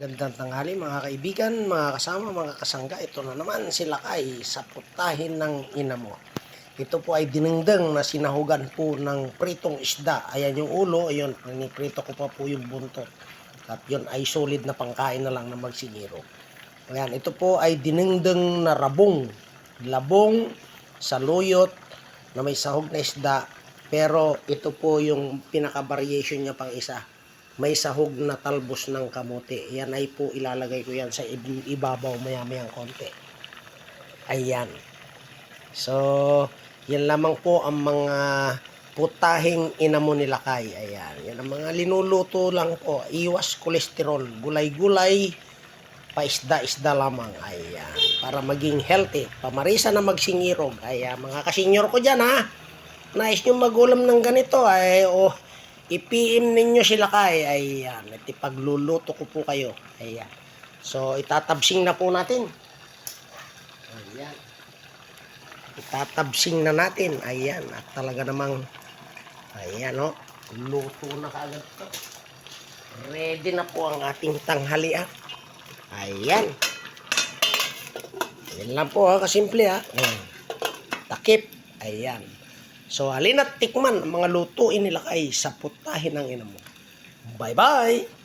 Gandang tanghali mga kaibigan, mga kasama, mga kasangga. Ito na naman sila kay sa putahin ng ina mo. Ito po ay dinengdeng na sinahugan po ng pritong isda. Ayan yung ulo, ayun, piniprito ko pa po yung buntot. At yun ay solid na pangkain na lang na magsigiro. Ayan, ito po ay dinengdeng na rabong. Labong sa luyot na may sahog na isda. Pero ito po yung pinaka-variation niya pang isa may sahog na talbos ng kamote. Yan ay po ilalagay ko yan sa ib- ibabaw maya-mayang konti. Ayan. So, yan lamang po ang mga putahing inamo ni Lakay. Ayan. Yan ang mga linuluto lang po. Iwas kolesterol. Gulay-gulay. Paisda-isda lamang. Ayan. Para maging healthy. Pamarisa na magsingirog. Ayan. Mga kasinyor ko dyan ha. Nais nyo magulam ng ganito ay oh, i-PM ninyo sila kay. Ayan. At ipagluluto ko po kayo. Ayan. So, itatabsing na po natin. Ayan. Itatabsing na natin. Ayan. At talaga namang, ayan o. Luto na kagad to. Ready na po ang ating tanghalian. Ayan. Yan lang po ha. Kasimple ha. Ayan. Takip. Ayan. So, halina't tikman ang mga lutuin nila kay sa putahin ng ina mo. Bye-bye!